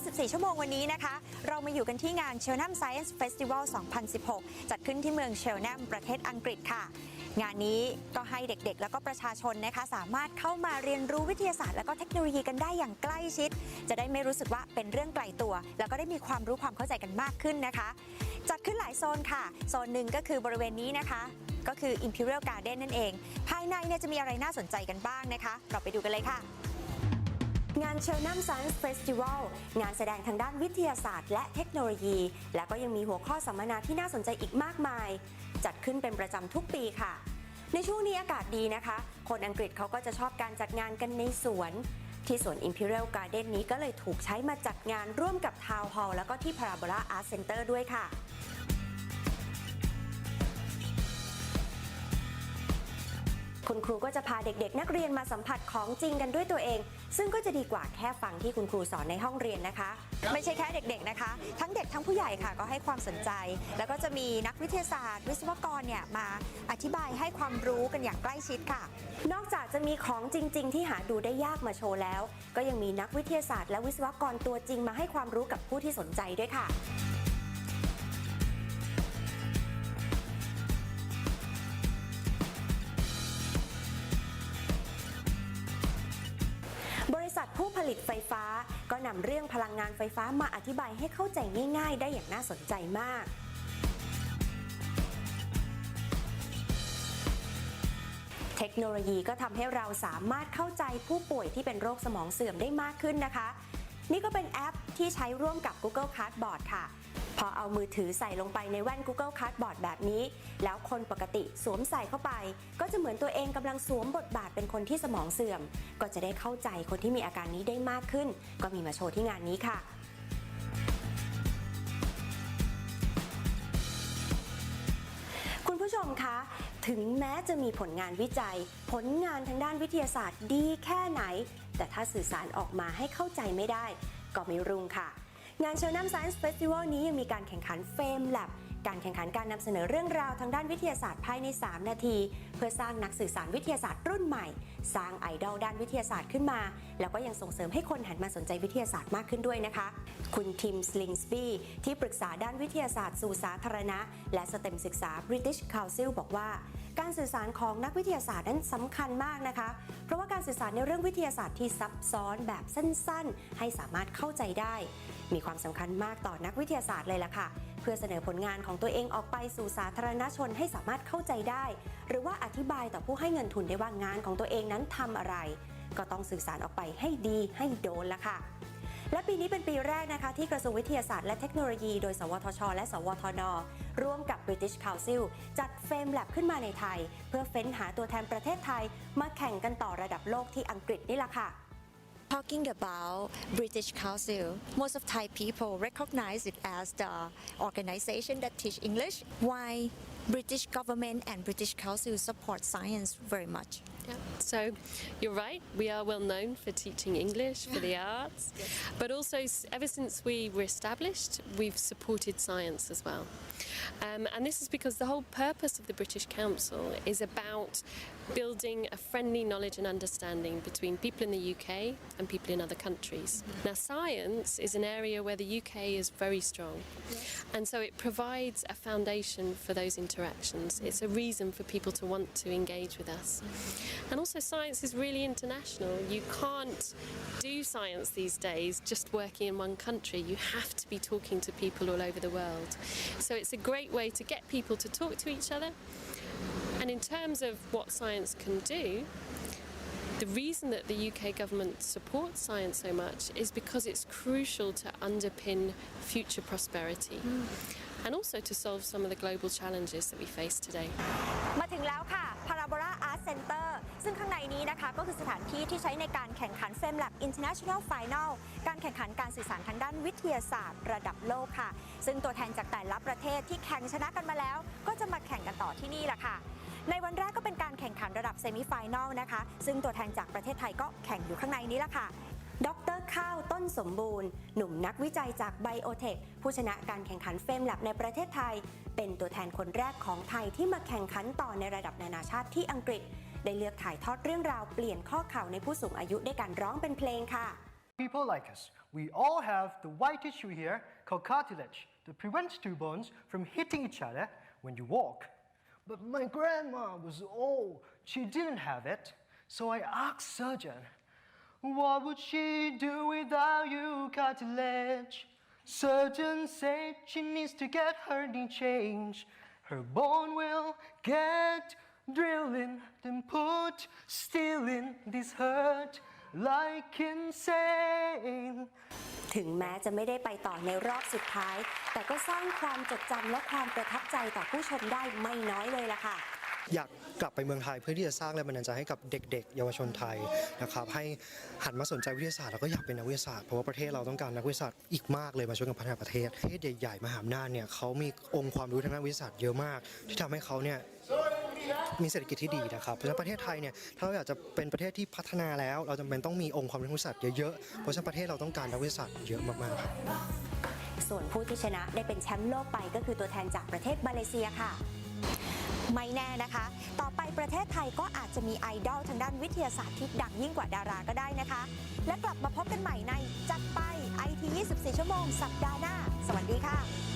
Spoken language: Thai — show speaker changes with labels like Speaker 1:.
Speaker 1: 24 ชั่วโมงวันนี้นะคะ เรามาอยู่กันที่งาน Cheltenham Science Festival 2016 จัดขึ้นที่เมืองเชลแนมประเทศอังกฤษค่ะ งานนี้ก็ให้เด็กๆ แล้วก็ประชาชนนะคะ สามารถเข้ามาเรียนรู้วิทยาศาสตร์ แล้วก็เทคโนโลยีกันได้อย่างใกล้ชิด จะได้ไม่รู้สึกว่าเป็นเรื่องไกลตัว แล้วก็ได้มีความรู้ความเข้าใจกันมากขึ้นนะคะ จัดขึ้นหลายโซนค่ะ โซนหนึ่งก็คือบริเวณนี้นะคะก็คือ Imperial Garden นั่นเอง ภายในเนี่ยจะมีอะไรน่าสนใจกันบ้างนะคะ เราไปดูกันเลยค่ะ งาน Cheltenham Science Festival งานแสดงทางด้านวิทยาศาสตร์และเทคโนโลยี และก็ยังมีหัวข้อสัมมนาที่น่าสนใจอีกมากมาย จัดขึ้นเป็นประจำทุกปีค่ะ ในช่วงนี้อากาศดีนะคะ คนอังกฤษเขาก็จะชอบการจัดงานกันในสวน ที่สวน Imperial Garden นี้ก็เลยถูกใช้มาจัดงานร่วมกับ Town Hall แล้วก็ที่ Parabola Art Center ด้วยค่ะ คุณครูก็จะพาเด็กๆ นักเรียนมาสัมผัสของจริงกันด้วยตัวเอง ซึ่งก็จะดีกว่าแค่ฟังที่คุณครูสอนในห้องเรียนนะคะ ไม่ใช่แค่เด็กๆนะคะ ทั้งเด็กทั้งผู้ใหญ่ค่ะก็ให้ความสนใจ แล้วก็จะมีนักวิทยาศาสตร์ วิศวกรเนี่ยมาอธิบายให้ความรู้กันอย่างใกล้ชิดค่ะ นอกจากจะมีของจริง ๆ ที่หาดูได้ยากมาโชว์แล้ว ก็ยังมีนักวิทยาศาสตร์และวิศวกรตัวจริงมาให้ความรู้กับผู้ที่สนใจด้วยค่ะ ผู้ผลิตไฟฟ้า ก็นำเรื่องพลังงานไฟฟ้ามาอธิบายให้เข้าใจง่ายๆ ได้อย่างน่าสนใจมาก เทคโนโลยีก็ทำให้เราสามารถเข้าใจผู้ป่วยที่เป็นโรคสมองเสื่อมได้มากขึ้นนะคะ นี่ก็เป็นแอปที่ใช้ร่วมกับ Google Cardboard ค่ะ พอเอามือถือใส่ลงไปในแว่น Google Cardboard แบบนี้ แล้วคนปกติสวมใส่เข้าไป ก็จะเหมือนตัวเองกำลังสวมบทบาทเป็นคนที่สมองเสื่อม ก็จะได้เข้าใจคนที่มีอาการนี้ได้มากขึ้น ก็มีมาโชว์ที่งานนี้ค่ะคุณผู้ชมคะ ถึงแม้จะมีผลงานวิจัย ผลงานทางด้านวิทยาศาสตร์ดีแค่ไหน แต่ถ้าสื่อสารออกมาให้เข้าใจไม่ได้ ก็ไม่รุ่งค่ะ งานเชลนัมไซน์เฟสติวัลนี้ยังมีการแข่งขันเฟรมแลบ การแข่งขันการนำเสนอเรื่องราวทางด้านวิทยาศาสตร์ภายใน 3 นาที เพื่อสร้างนักสื่อสารวิทยาศาสตร์รุ่นใหม่ สร้างไอดอลด้านวิทยาศาสตร์ขึ้นมา แล้วก็ยังส่งเสริมให้คนหันมาสนใจวิทยาศาสตร์มากขึ้นด้วยนะคะ คุณทิมสลิงสปีที่ปรึกษาด้านวิทยาศาสตร์สู่สาธารณะ และสเต็มศึกษา British Council บอกว่า การสื่อสารของนักวิทยาศาสตร์นั้นสำคัญมากนะคะ เพราะว่าการสื่อสารในเรื่องวิทยาศาสตร์ที่ซับซ้อนแบบสั้นๆ ให้สามารถเข้าใจได้ มีความสำคัญมากต่อนักวิทยาศาสตร์เลยล่ะค่ะ เพื่อเสนอผลงานของตัวเองออกไปสู่สาธารณชนให้สามารถเข้าใจได้ หรือว่าอธิบายต่อผู้ให้เงินทุนได้ว่างานของตัวเองนั้นทำอะไร ก็ต้องสื่อสารออกไปให้ดีให้โดนละค่ะและปีนี้เป็นปีแรกนะคะที่กระทรวงวิทยาศาสตร์และเทคโนโลยีโดย สวทช และ สวทน ร่วมกับ British Council จัดเฟรมแลบขึ้นมาในไทย เพื่อเฟ้นหาตัวแทนประเทศไทย มาแข่งกันต่อระดับโลกที่อังกฤษนี่แหละค่ะ
Speaker 2: Talking about British Council, most of Thai people recognize it as the organization that teach English. Why British government and British Council support science very much?
Speaker 3: Yeah. So you're right. We are well known for teaching English, for the arts, but also ever since we were established, we've supported science as well. Um, and this is because the whole purpose of the British Council is about building a friendly knowledge and understanding between people in the UK and people in other countries. Now, science is an area where the UK is very strong, and so it provides a foundation for those interactions. It's a reason for people to want to engage with us. And also, science is really international. You can't do science these days just working in one country. You have to be talking to people all over the world. So, it's a great way to get people to talk to each other. And in terms of what science can do, the reason that the UK government supports science so much is because it's crucial to underpin future prosperity and also to solve some of the global challenges that we face today.
Speaker 1: มาถึงแล้วค่ะ ก็คือสถานที่ที่ใช้ในการแข่งขัน Fame Lab International Final การแข่งขันการสื่อสารทางด้านวิทยาศาสตร์ ระดับโลกค่ะ ซึ่งตัวแทนจากแต่ละประเทศที่แข่งชนะกันมาแล้ว ก็จะมาแข่งกันต่อที่นี่แหละค่ะ ในวันแรกก็เป็นการแข่งขันระดับเซมิไฟแนลนะคะ ซึ่งตัวแทนจากประเทศไทยก็แข่งอยู่ข้างในนี้แหละค่ะดรข้าวต้นสมบูรณ์ หนุ่มนักวิจัยจากไบโอเทคผู้ชนะการแข่งขันเฟมแลบในประเทศไทย เป็นตัวแทนคนแรกของไทยที่มาแข่งขันต่อในระดับนานาชาติที่อังกฤษ ได้เลือกถ่ายทอดเรื่องราวเปลี่ยนข้อเข่าในผู้สูงอายุด้วยการร้องเป็นเพลงค่ะ
Speaker 4: People like us, we all have the white tissue here called cartilage that prevents two bones from hitting each other when you walk. But my grandma was old, she didn't have it. So I asked surgeon, what would she do without you, cartilage? Surgeon said she needs to get her knee changed. Her bone will get drilled in, then put still in this hurt like insane.
Speaker 1: ถึงแม้จะไม่ได้ไปต่อในรอบสุดท้าย แต่ก็สร้างความจดจำและความประทับใจต่อผู้ชมได้ไม่น้อยเลยล่ะค่ะ
Speaker 5: อยากกลับไปเมืองไทยเพื่อที่จะสร้างแรงบันดาลใจให้กับเด็ก ๆ เยาวชนไทยนะครับให้หันมาสนใจวิทยาศาสตร์แล้วก็อยากเป็นนักวิทยาศาสตร์เพราะว่าประเทศเราต้องการนักวิทยาศาสตร์อีกมากเลยมาช่วยกันพัฒนาประเทศประเทศใหญ่ๆมหาอำนาจเนี่ยเขามีองค์ความรู้ทางด้านวิทยาศาสตร์เยอะมาก ที่ทำให้เขาเนี่ย มีเศรษฐกิจที่ดีนะครับ เพราะฉะนั้นประเทศไทยเนี่ยถ้าเราอยากจะเป็นประเทศที่พัฒนาแล้ว เราจำเป็นต้องมีองค์ความรู้ทางวิทยาศาสตร์เยอะๆเพราะฉะนั้นประเทศเราต้องการนักวิทยาศาสตร์เยอะมากๆครับ
Speaker 1: ส่วนผู้ที่ชนะได้เป็นแชมป์โลกไปก็คือตัวแทนจากประเทศมาเลเซียค่ะ
Speaker 2: ไม่แน่นะคะ ต่อไปประเทศไทยก็อาจจะมีไอดอลทางด้านวิทยาศาสตร์ที่ดังยิ่งกว่าดาราก็ได้นะคะ และกลับมาพบกันใหม่ในจัดไป IT 24 ชั่วโมง สัปดาห์หน้า สวัสดีค่ะ